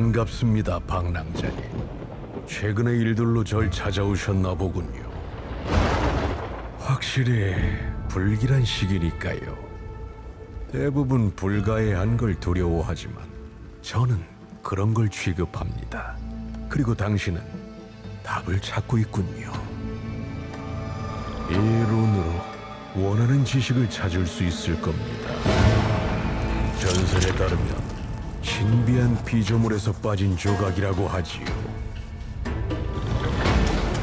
반갑습니다, 방랑자님. 최근의 일들로 절 찾아오셨나 보군요. 확실히 불길한 시기니까요. 대부분 불가해한 걸 두려워하지만 저는 그런 걸 취급합니다. 그리고 당신은 답을 찾고 있군요. 이 룬으로 원하는 지식을 찾을 수 있을 겁니다. 전설에 따르면 신비한 피조물에서 빠진 조각이라고 하지요.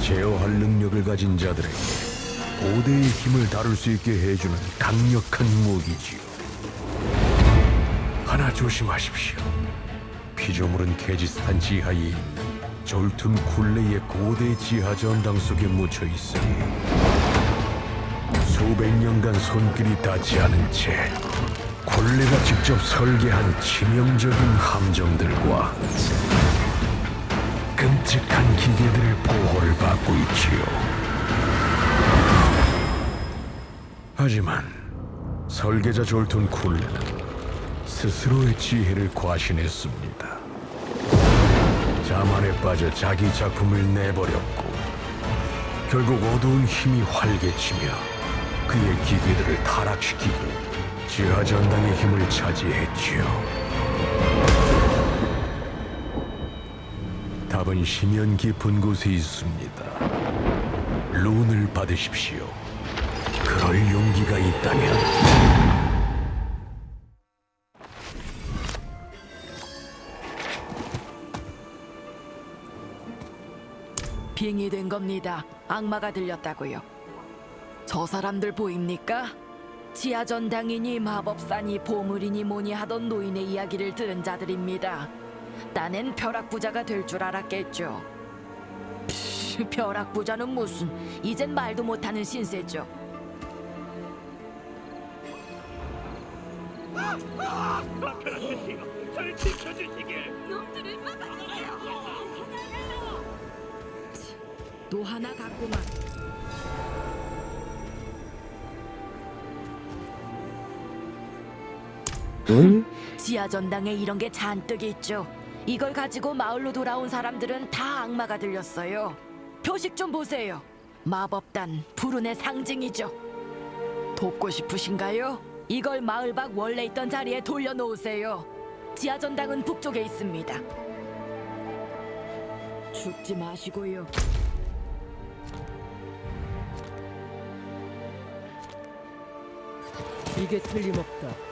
제어할 능력을 가진 자들에게 고대의 힘을 다룰 수 있게 해주는 강력한 무기지요. 하나 조심하십시오. 피조물은 케지스탄 지하에 있는 졸툰 굴레의 고대 지하 전당 속에 묻혀 있으니 수백 년간 손길이 닿지 않은 채 굴레가 직접 설계한 치명적인 함정들과 끔찍한 기계들의 보호를 받고 있지요. 하지만 설계자 졸툰 쿨레는 스스로의 지혜를 과신했습니다. 자만에 빠져 자기 작품을 내버렸고 결국 어두운 힘이 활개치며 그의 기계들을 타락시키고 지하 전당의 힘을 차지했지요. 답은 심연 깊은 곳에 있습니다. 룬을 받으십시오. 그럴 용기가 있다면 빙이 된 겁니다. 악마가 들렸다고요. 저 사람들 보입니까? 지하 전당이니 마법사니 보물이니 뭐니 하던 노인의 이야기를 들은 자들입니다. 나는 벼락부자가 될 줄 알았겠죠. 푸, 벼락부자는 무슨 이젠 말도 못하는 신세죠. 지켜주시길 또 하나 갔구만. 지하 전당에 이런 게 잔뜩 있죠. 이걸 가지고 마을로 돌아온 사람들은 다 악마가 들렸어요. 표식 좀 보세요. 마법단 불운의 상징이죠. 돕고 싶으신가요? 이걸 마을 밖 원래 있던 자리에 돌려놓으세요. 지하 전당은 북쪽에 있습니다. 죽지 마시고요. 이게 틀림없다.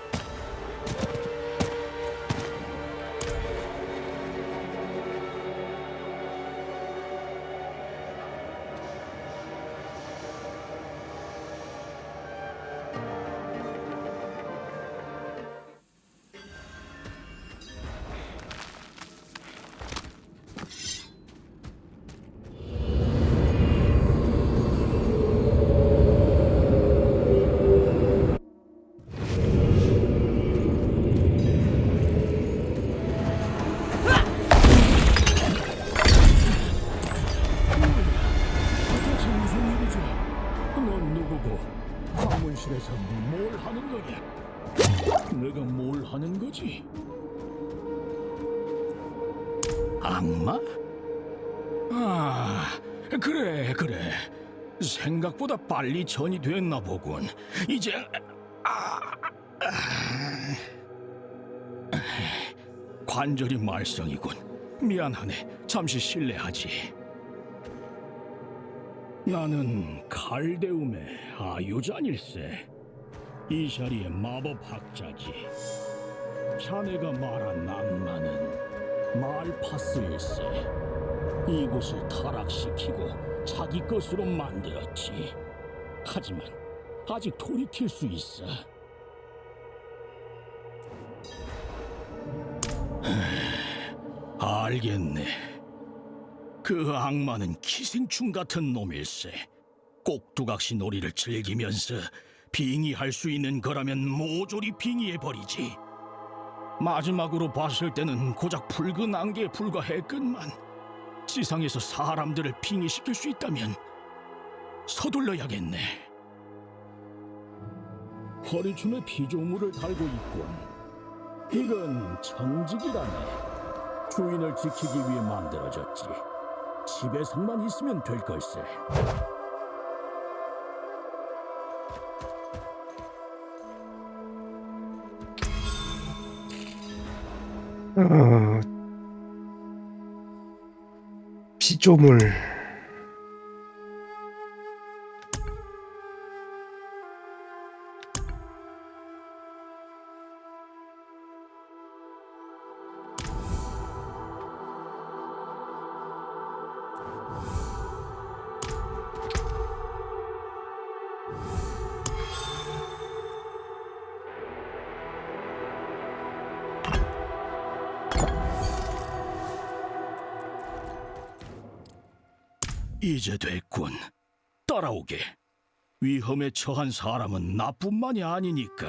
넌 누구고 화문실에서 뭘 하는 거냐? 내가 뭘 하는 거지? 악마? 아 그래 그래 생각보다 빨리 전이 됐나 보군 이제 아, 아. 관절이 말썽이군 미안하네 잠시 실례하지 나는 칼데움의 아유잔일세. 이 자리의 마법 학자지. 자네가 말한 악마는 말파스일세. 이곳을 타락시키고 자기 것으로 만들었지. 하지만 아직 돌이킬 수 있어. 알겠네. 그 악마는 기생충 같은 놈일세. 꼭두각시 놀이를 즐기면서 빙의할 수 있는 거라면 모조리 빙의해 버리지. 마지막으로 봤을 때는 고작 붉은 안개에 불과했건만 지상에서 사람들을 빙의시킬 수 있다면 서둘러야겠네. 허리춤에 피조물을 달고 있군. 이건 청직이라네. 주인을 지키기 위해 만들어졌지. 집에서만 있으면 될 걸세. 어... 피조물 위험에 처한 사람은 나뿐만이 아니니까.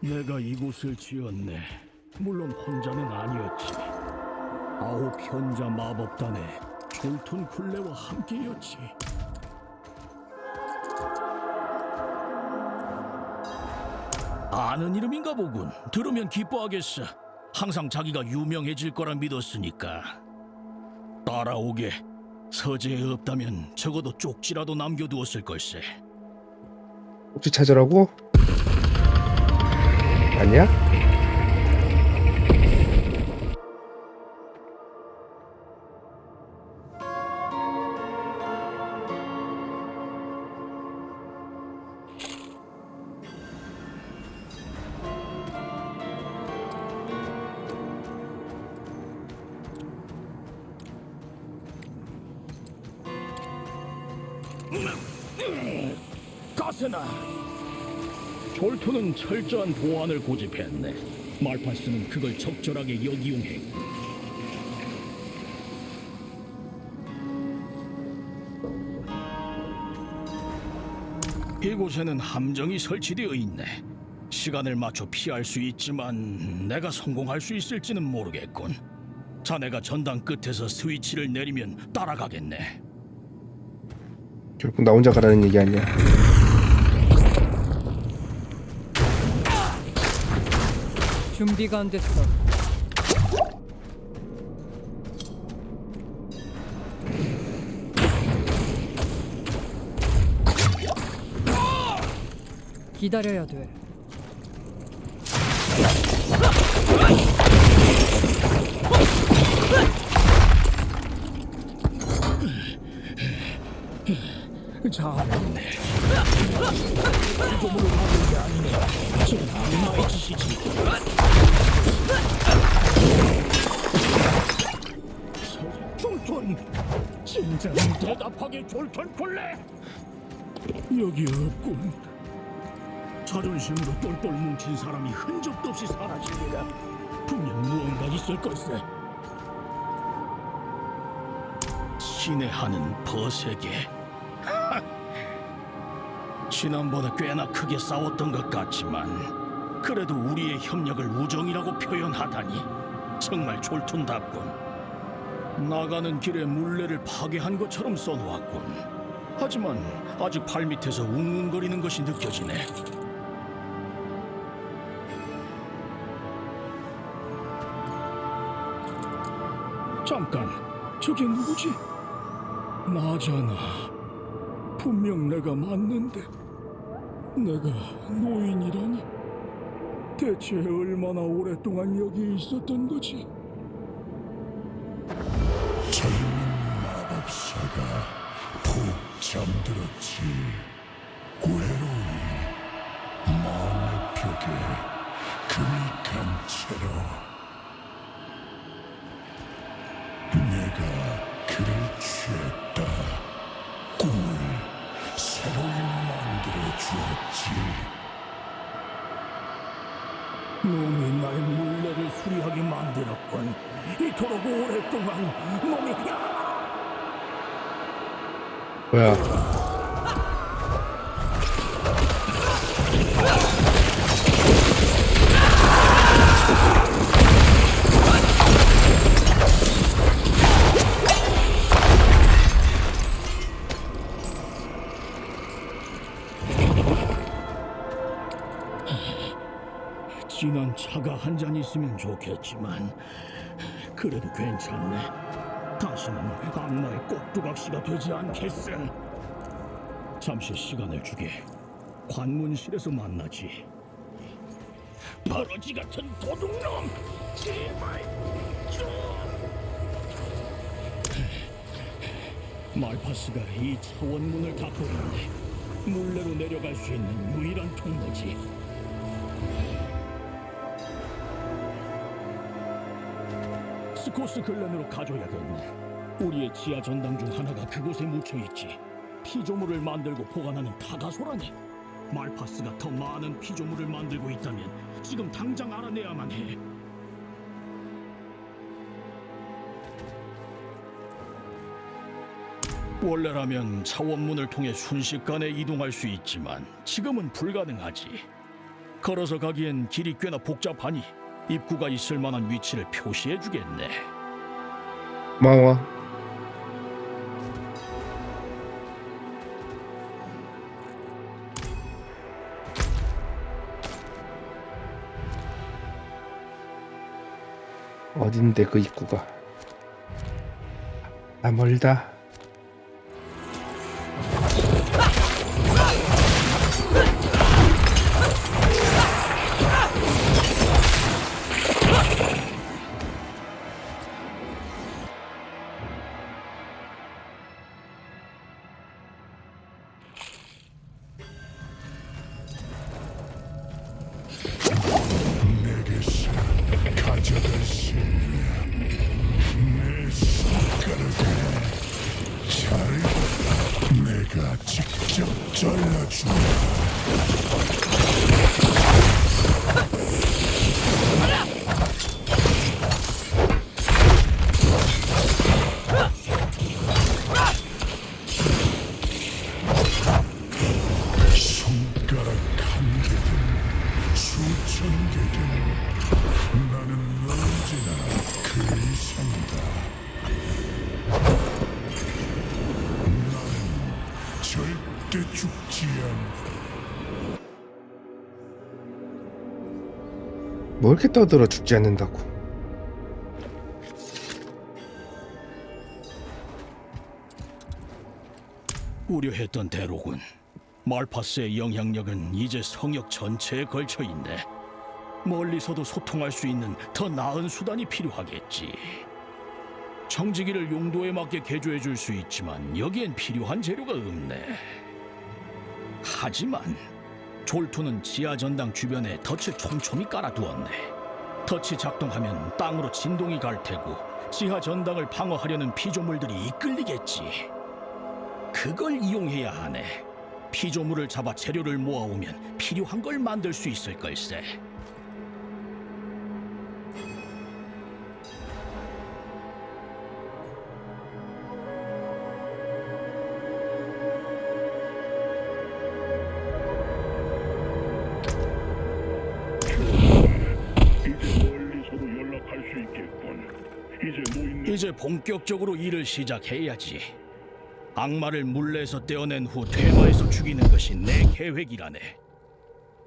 내가 이곳을 지었네. 물론 혼자는 아니었지. 아홉 현자 마법단의 졸툰 굴레와 함께였지. 아는 이름인가 보군. 들으면 기뻐하겠어. 항상 자기가 유명해질 거라 믿었으니까. 따라오게. 서재에 없다면 적어도 쪽지라도 남겨두었을 걸세. 혹시 찾으라고? 아니야? 가세나. 졸투는 철저한 보안을 고집했네. 말파스는 그걸 적절하게 역이용해. 이곳에는 함정이 설치되어 있네. 시간을 맞춰 피할 수 있지만 내가 성공할 수 있을지는 모르겠군. 자네가 전당 끝에서 스위치를 내리면 따라가겠네. 결국 나 혼자 가라는 얘기 아니야 준비가 안 됐어. 기다려야 돼. 잘했네. 졸톤! 진짜 대답하게 졸톤 굴레! 여기 없군. 자존심으로 똘똘 뭉친 사람이 흔적도 없이 사라지리라. 분명 무언가 있을 걸세. 신의 하는 버세게. 지난번에 꽤나 크게 싸웠던 것 같지만 그래도 우리의 협력을 우정이라고 표현하다니 정말 졸툰답군. 나가는 길에 물레를 파괴한 것처럼 써놓았군. 하지만 아직 발밑에서 웅웅거리는 것이 느껴지네. 잠깐, 저게 누구지? 나잖아. 분명 내가 맞는데 내가 노인이라니 대체 얼마나 오랫동안 여기 있었던 거지? 마법사가 푹 잠들었지 뭐야? 진한 차가 한 잔 있으면 좋겠지만 그래도 괜찮네. 다시는 악마의 꼭두각시가 되지 않겠어. 잠시 시간을 주게. 관문실에서 만나지. 버러지 같은 도둑놈! 제발 좀! 말파스가 이 차원문을 닫고 있네. 물레로 내려갈 수 있는 유일한 통로지. 스코스 글렌으로 가줘야겠네. 우리의 지하 전당 중 하나가 그곳에 묻혀 있지. 피조물을 만들고 보관하는 타가소라니. 말파스가 더 많은 피조물을 만들고 있다면 지금 당장 알아내야만 해. 원래라면 차원문을 통해 순식간에 이동할 수 있지만 지금은 불가능하지. 걸어서 가기엔 길이 꽤나 복잡하니 입구가 있을 만한 위치를 표시해 주겠네. 고마워. 어딘데 그 입구가? 아 멀다. 뭐 이렇게 떠들어 죽지 않는다고? 우려했던 대로군. 말파스의 영향력은 이제 성역 전체에 걸쳐 있네. 멀리서도 소통할 수 있는 더 나은 수단이 필요하겠지. 청지기를 용도에 맞게 개조해 줄 수 있지만 여기엔 필요한 재료가 없네. 하지만 졸투는 지하 전당 주변에 덫을 촘촘히 깔아두었네. 덫이 작동하면 땅으로 진동이 갈 테고 지하 전당을 방어하려는 피조물들이 이끌리겠지. 그걸 이용해야 하네. 피조물을 잡아 재료를 모아오면 필요한 걸 만들 수 있을 걸세. 본격적으로 일을 시작해야지. 악마를 물레에서 떼어낸 후 퇴마해서 죽이는 것이 내 계획이라네.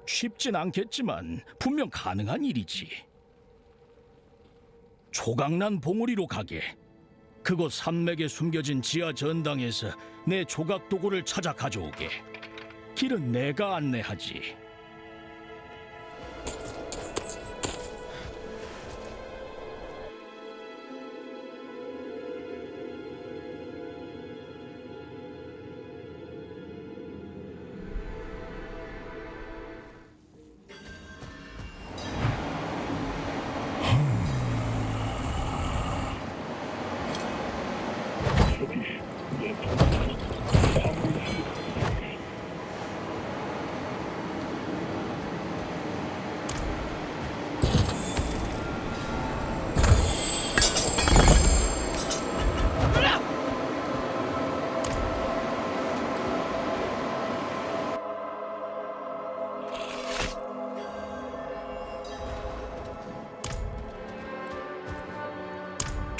쉽진 않겠지만 분명 가능한 일이지. 조각난 봉우리로 가게. 그곳 산맥에 숨겨진 지하 전당에서 내 조각 도구를 찾아 가져오게. 길은 내가 안내하지.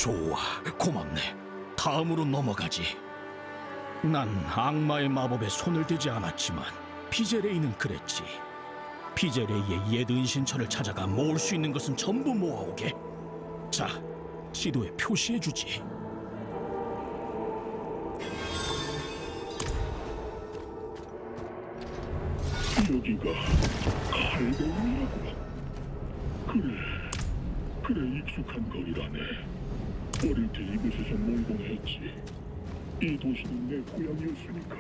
좋아, 고맙네. 다음으로 넘어가지. 난 악마의 마법에 손을 대지 않았지만 피제레이는 그랬지. 피제레이의 옛 은신처를 찾아가 모을 수 있는 것은 전부 모아오게. 자, 지도에 표시해주지. 여기가 칼데온이라고. 그래, 그래 익숙한 거리라네. 어릴 때 이곳에서 놀곤 했지. 이 도시는 내 고향이었으니까.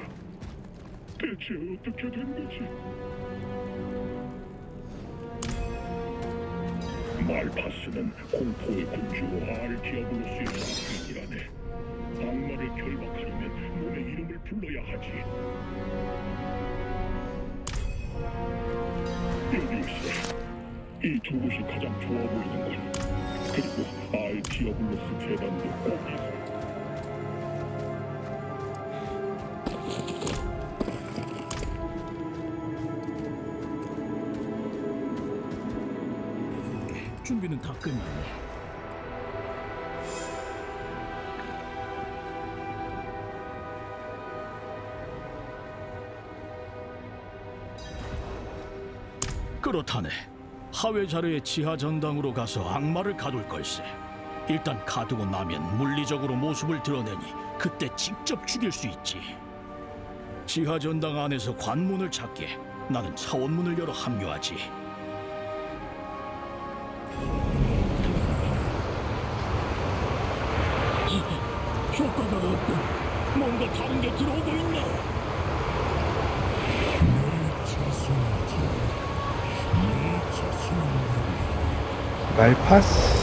대체 어떻게 된 거지? 말파스는 공포의 군주 알디아블로스의 상징이라네. 악마를 결박하려면 몸의 이름을 불러야 하지. 여기 있어. 이 두 곳이 가장 좋아 보이는 건 그리고 알디아블로스 재단도 꼭 있어. 준비는 다 끝났네. 그렇다네. 하회 자료의 지하 전당으로 가서 악마를 가둘 걸세. 일단 가두고 나면 물리적으로 모습을 드러내니 그때 직접 죽일 수 있지. 지하 전당 안에서 관문을 찾게 나는 차원문을 열어 합류하지. 효과가 없군. 뭔가 다른 게 들어오고 있네. 말파스.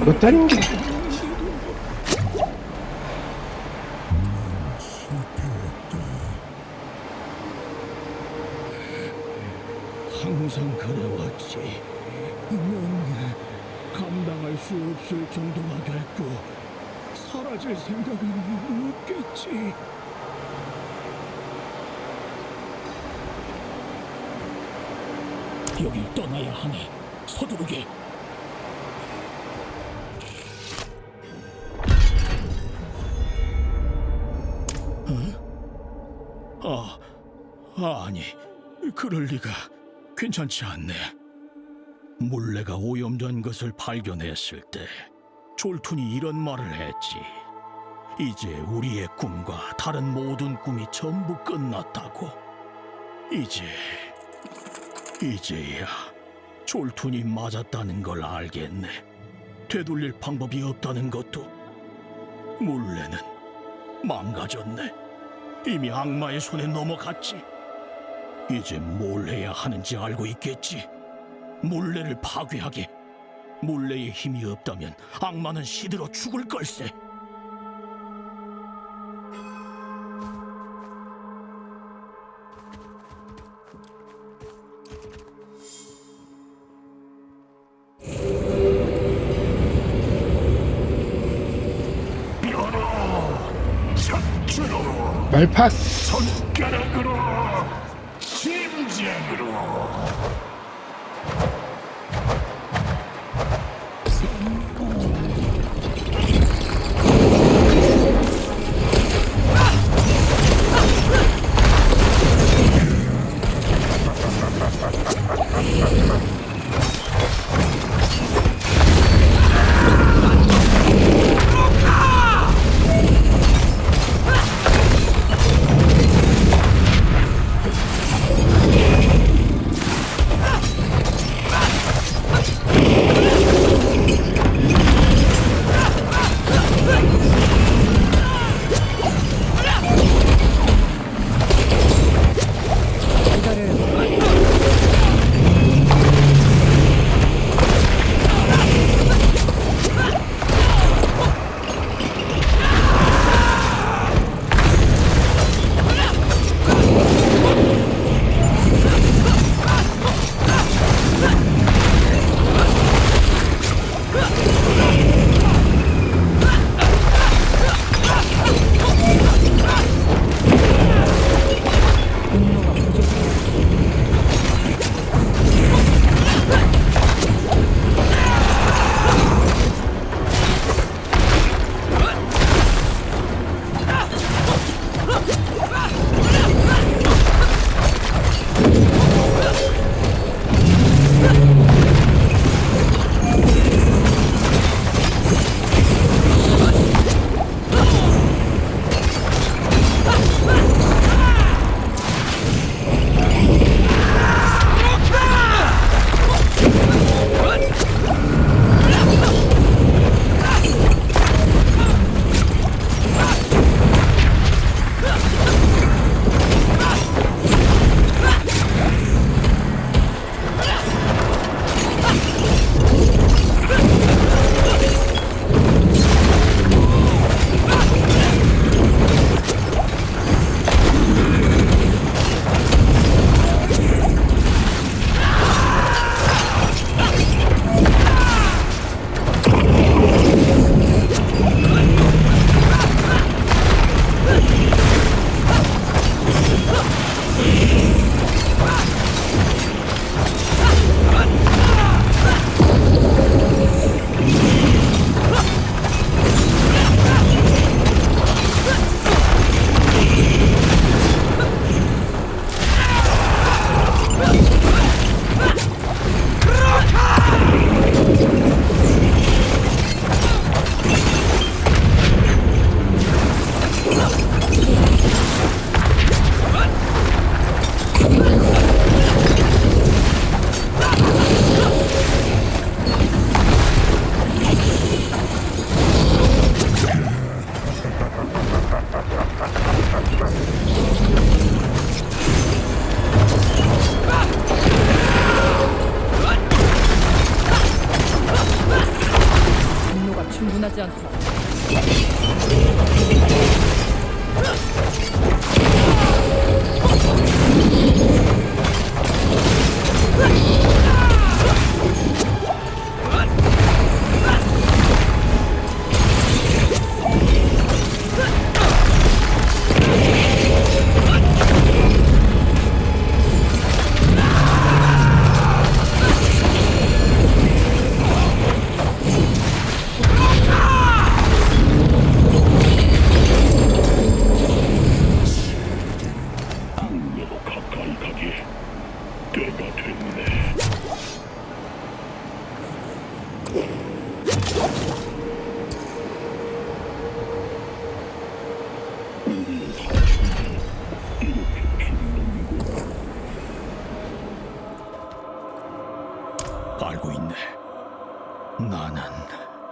이것 다린 게 여길 떠나야 하네. 서두르게. 어? 아, 아니, 그럴 리가. 괜찮지 않네. 물레가 오염된 것을 발견했을 때 졸툰이 이런 말을 했지. 이제 우리의 꿈과 다른 모든 꿈이 전부 끝났다고. 이제 이제야 졸툰이 맞았다는 걸 알겠네. 되돌릴 방법이 없다는 것도 물레는 망가졌네. 이미 악마의 손에 넘어갔지. 이제 뭘 해야 하는지 알고 있겠지. 물레를 파괴하게. 물레의 힘이 없다면 악마는 시들어 죽을 걸세. 말파스.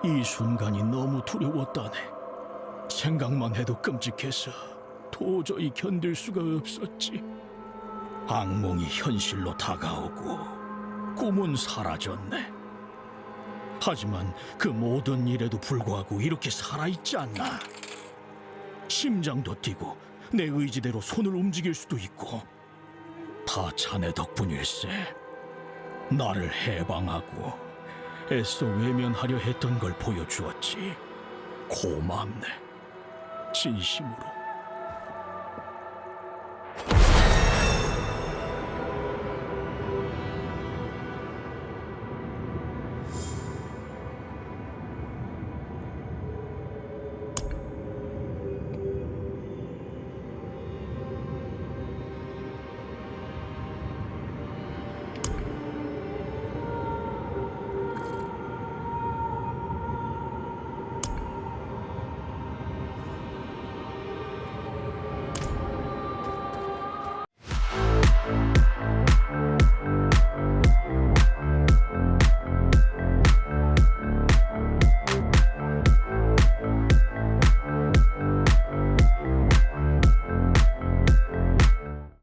이 순간이 너무 두려웠다네. 생각만 해도 끔찍해서 도저히 견딜 수가 없었지. 악몽이 현실로 다가오고 꿈은 사라졌네. 하지만 그 모든 일에도 불구하고 이렇게 살아있지 않나. 심장도 뛰고 내 의지대로 손을 움직일 수도 있고 다 자네 덕분일세. 나를 해방하고 애써 외면하려 했던 걸 보여주었지. 고맙네. 진심으로.